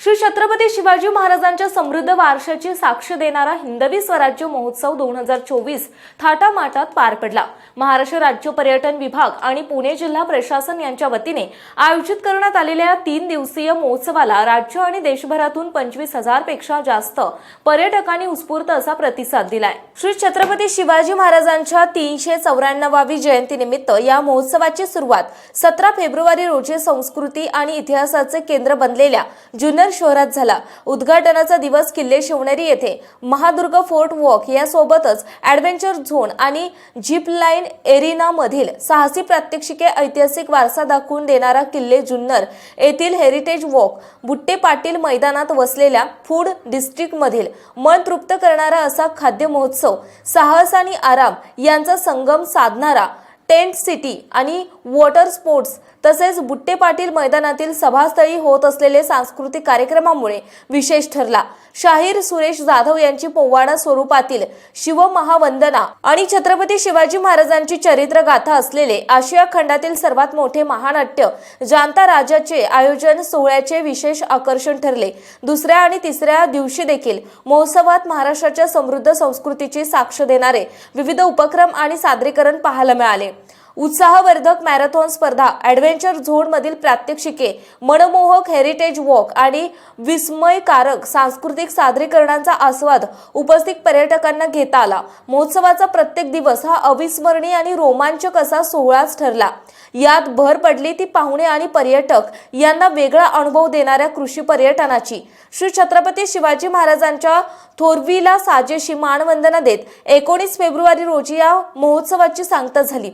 श्री छत्रपती शिवाजी महाराजांच्या समृद्ध वारशाची साक्ष देणारा हिंदवी स्वराज्य महोत्सव दोन हजार चोवीस थाटामाटात पार पडला. महाराष्ट्र राज्य पर्यटन विभाग आणि पुणे जिल्हा प्रशासन यांच्या वतीने आयोजित करण्यात आलेल्या तीन दिवसीय महोत्सवाला राज्य आणि देशभरातून पंचवीस हजारपेक्षा जास्त पर्यटकांनी उत्स्फूर्त असा प्रतिसाद दिलाय. श्री छत्रपती शिवाजी महाराजांच्या तीनशे चौऱ्याण्णवावी जयंतीनिमित्त या महोत्सवाची सुरुवात सतरा फेब्रुवारी रोजी संस्कृती आणि इतिहासाचे केंद्र बनलेल्या जुन्नर शहरात झाला. उद्घाटनाचा दिवस किल्ले शिवनेरी येथे. महादुर्ग फोर्ट वॉक यासोबतच ॲडव्हेंचर झोन आणि जीप लाईन एरिनामधील साहसी प्रात्यक्षिके ऐतिहासिक वारसा दाखवून देणारा किल्ले जुन्नर येथील हेरिटेज वॉक बुट्टे पाटील मैदानात वसलेल्या फूड डिस्ट्रिक्टमधील मन तृप्त करणारा असा खाद्य महोत्सव साहस आणि आराम यांचा संगम साधणारा टेंट सिटी आणि वॉटर स्पोर्ट्स तसेच बुट्टे पाटील मैदानातील सभास्थळी होत असलेले सांस्कृतिक कार्यक्रमामुळे विशेष ठरला. शाहीर सुरेश जाधव यांची पोवाडा स्वरूपातील शिवमहावंदना आणि छत्रपती शिवाजी महाराजांची चरित्रगाथा असलेले आशिया खंडातील सर्वात मोठे महानाट्य जानता राजाचे आयोजन सोहळ्याचे विशेष आकर्षण ठरले. दुसऱ्या आणि तिसऱ्या दिवशी देखील महोत्सवात महाराष्ट्राच्या समृद्ध संस्कृतीची साक्ष देणारे विविध उपक्रम आणि सादरीकरण पाहायला मिळाले. उत्साहवर्धक मॅरेथॉन स्पर्धा ॲडव्हेंचर झोनमधील प्रात्यक्षिके मनमोहक हेरिटेज वॉक आणि विस्मयकारक सांस्कृतिक सादरीकरणांचा आस्वाद उपस्थित पर्यटकांना घेता आला. महोत्सवाचा प्रत्येक दिवस हा अविस्मरणीय आणि रोमांचक असा सोहळाच ठरला. यात भर पडली ती पाहुणे आणि पर्यटक यांना वेगळा अनुभव देणाऱ्या कृषी पर्यटनाची. श्री छत्रपती शिवाजी महाराजांच्या थोरवीला साजेशी मानवंदना देत एकोणीस फेब्रुवारी रोजी या महोत्सवाची सांगता झाली.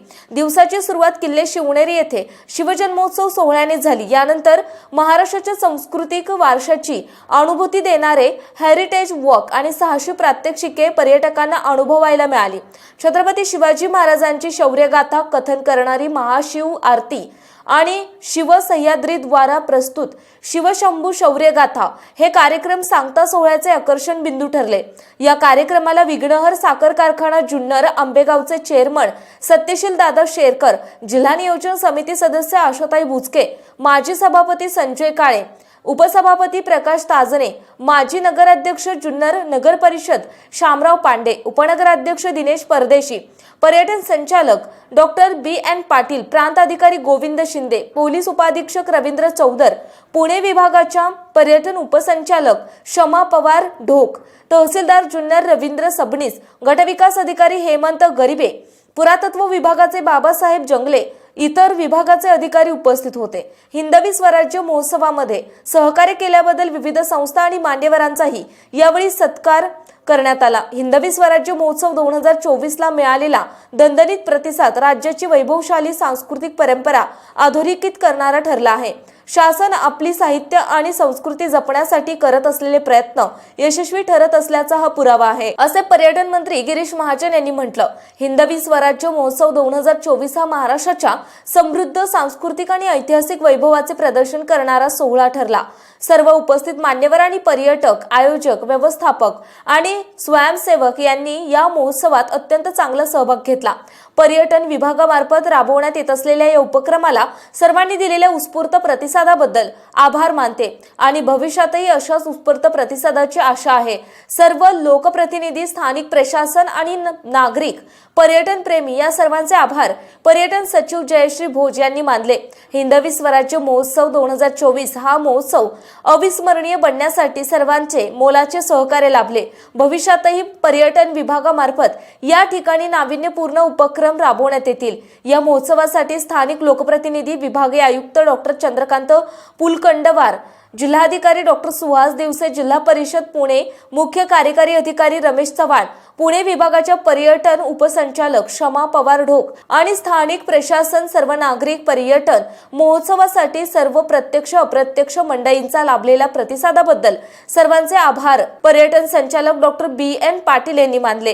दिवसाची सुरुवात किल्ले शिवनेरी येथे शिवजन्मोत्सव सोहळ्याने झाली. यानंतर महाराष्ट्राच्या सांस्कृतिक वारशाची अनुभूती देणारे हेरिटेज वॉक आणि सहाशे प्रात्यक्षिके पर्यटकांना अनुभवायला मिळाली. छत्रपती शिवाजी महाराजांची शौर्यगाथा कथन करणारी महाशिव आरती आणि शिवसह्याद्रीद्वारा प्रस्तुत. शिवशंभू शौर्यगाथा हे कार्यक्रम सांगता सोहळ्याचे आकर्षण बिंदू ठरले. या कार्यक्रमाला विघ्नहर साखर कारखाना जुन्नर आंबेगावचे चेअरमन सत्यशील दादा शेरकर जिल्हा नियोजन समिती सदस्य आशाताई भुजके माजी सभापती संजय काळे उपसभापती प्रकाश ताजने माजी नगराध्यक्ष जुन्नर नगर परिषद शामराव पांडे उपनगराध्यक्ष दिनेश परदेशी पर्यटन संचालक डॉक्टर बी एन पाटील प्रांत अधिकारी गोविंद शिंदे पोलीस उपाधीक्षक रवींद्र चौधर पुणे विभागाच्या पर्यटन उपसंचालक क्षमा पवार ढोक तहसीलदार जुन्नर रवींद्र सबनीस गटविकास अधिकारी हेमंत गरिबे पुरातत्व विभागाचे बाबासाहेब जंगले इतर विभागाचे अधिकारी उपस्थित होते. हिंदवी स्वराज्य महोत्सवामध्ये सहकार्य केल्याबद्दल विविध संस्था आणि मान्यवरांचाही यावेळी सत्कार करण्यात आला. हिंदवी स्वराज्य महोत्सव दोन हजार चोवीसला मिळालेला दणदणीत प्रतिसाद राज्याची वैभवशाली सांस्कृतिक परंपरा अधोरेखित करणारा ठरला आहे. शासन आपली साहित्य आणि संस्कृती जपण्यासाठी करत असलेले प्रयत्न यशस्वी ठरत असल्याचा हा पुरावा आहे. असे पर्यटन मंत्री गिरीश महाजन यांनी म्हटलं हिंदवी स्वराज्य महोत्सव दोन हजार चोवीस हा महाराष्ट्राच्या समृद्ध सांस्कृतिक आणि ऐतिहासिक वैभवाचे प्रदर्शन करणारा सोहळा ठरला. सर्व उपस्थित मान्यवर आणि पर्यटक आयोजक व्यवस्थापक आणि स्वयंसेवक यांनी या महोत्सवात अत्यंत चांगला सहभाग घेतला. पर्यटन विभागामार्फत राबवण्यात येत असलेल्या या उपक्रमाला सर्वांनी दिलेल्या उत्स्फूर्त प्रतिसादाबद्दल आभार मानते आणि भविष्यातही अशाच उत्स्फूर्त प्रतिसादाची आशा आहे. सर्व लोकप्रतिनिधी स्थानिक प्रशासन आणि नागरिक पर्यटन प्रेमी या सर्वांचे आभार. पर्यटन सचिव जयश्री भोज यांनी मानले हिंदवी स्वराज्य महोत्सव दोन हजार चोवीस हा महोत्सव अविस्मरणीय बनण्यासाठी सर्वांचे मोलाचे सहकार्य लाभले. भविष्यातही पर्यटन विभागामार्फत या ठिकाणी नाविन्यपूर्ण उपक्रम राबवण्यात येतील. या महोत्सवासाठी स्थानिक लोकप्रतिनिधी विभागीय आयुक्त डॉक्टर चंद्रकांत पुलकंडवार जिल्हाधिकारी डॉक्टर सुहास दिवसे जिल्हा परिषद पुणे मुख्य कार्यकारी अधिकारी रमेश चव्हाण पुणे विभागाच्या पर्यटन उपसंचालक क्षमा पवार ढोक आणि स्थानिक प्रशासन सर्व नागरिक पर्यटन महोत्सवासाठी सर्व प्रत्यक्ष अप्रत्यक्ष मंडळींचा लाभलेल्या प्रतिसादाबद्दल सर्वांचे आभार. पर्यटन संचालक डॉक्टर बी. एन. पाटील यांनी मानले.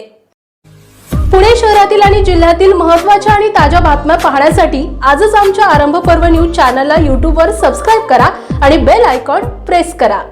पुणे शहरातील आणि जिल्ह्यातील महत्त्वाच्या आणि ताज्या बातम्या पाहण्यासाठी आजच आमच्या आरंभ पर्व न्यूज चॅनलला यूट्यूबवर सबस्क्राईब करा आणि बेल आयकॉन प्रेस करा.